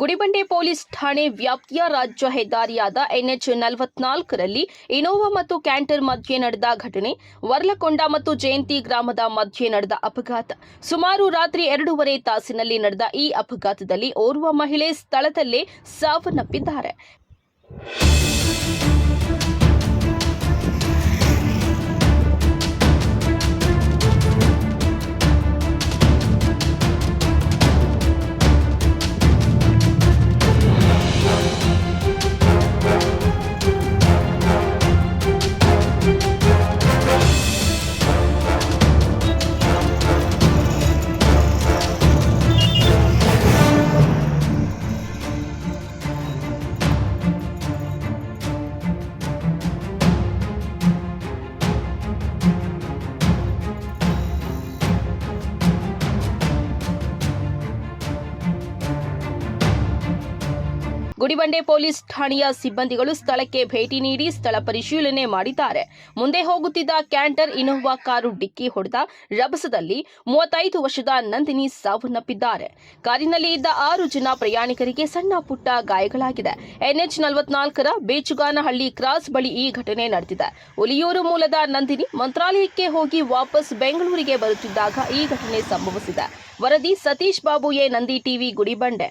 Gudibande police ಠಾಣೆ ವ್ಯಾಪ್ತಿಯ ರಾಜ್ಯ ಹೆದ್ದಾರಿಯಾದ ಎನ್ಎಚ್ ನಲವತ್ನಾಲ್ಕರಲ್ಲಿ ಇನೋವಾ ಮತ್ತು ಕ್ಯಾಂಟರ್ ಮಧ್ಯೆ ನಡೆದ ಘಟನೆ, ವರ್ಲಕೊಂಡ ಮತ್ತು ಜಯಂತಿ ಗ್ರಾಮದ ಮಧ್ಯೆ ನಡೆದ ಅಪಘಾತ. ಸುಮಾರು ರಾತ್ರಿ ಎರಡೂವರೆ ತಾಸಿನಲ್ಲಿ ನಡೆದ ಈ ಅಪಘಾತದಲ್ಲಿ ಓರ್ವ ಮಹಿಳೆ ಸ್ಥಳದಲ್ಲೇ ಸಾವನ್ನಪ್ಪಿದ್ದಾರೆ. ಗುಡಿಬಂಡೆ ಪೊಲೀಸ್ ಠಾಣೆಯ ಸಿಬ್ಬಂದಿಗಳು ಸ್ಥಳಕ್ಕೆ ಭೇಟಿ ನೀಡಿ ಸ್ಥಳ ಪರಿಶೀಲನೆ ಮಾಡಿದ್ದಾರೆ. ಮುಂದೆ ಹೋಗುತ್ತಿದ್ದ ಕ್ಯಾಂಟರ್ ಇನೋವಾ ಕಾರು ಡಿಕ್ಕಿ ಹೊಡೆದ ರಭಸದಲ್ಲಿ ಮೂವತ್ತೈದು ವರ್ಷದ ನಂದಿನಿ ಸಾವನ್ನಪ್ಪಿದ್ದಾರೆ. ಕಾರಿನಲ್ಲಿ ಇದ್ದ ಆರು ಜನ ಪ್ರಯಾಣಿಕರಿಗೆ ಸಣ್ಣ ಪುಟ್ಟ ಗಾಯಗಳಾಗಿದೆ. ಎನ್ಎಚ್ ನಲವತ್ನಾಲ್ಕರ ಬೇಚುಗಾನಹಳ್ಳಿ ಕ್ರಾಸ್ ಬಳಿ ಈ ಘಟನೆ ನಡೆದಿದೆ. ಹುಲಿಯೂರು ಮೂಲದ ನಂದಿನಿ ಮಂತ್ರಾಲಯಕ್ಕೆ ಹೋಗಿ ವಾಪಸ್ ಬೆಂಗಳೂರಿಗೆ ಬರುತ್ತಿದ್ದಾಗ ಈ ಘಟನೆ ಸಂಭವಿಸಿದೆ. ವರದಿ ಸತೀಶ್ ಬಾಬು ಎ ನಂದಿ ಟಿವಿ, ಗುಡಿಬಂಡೆ.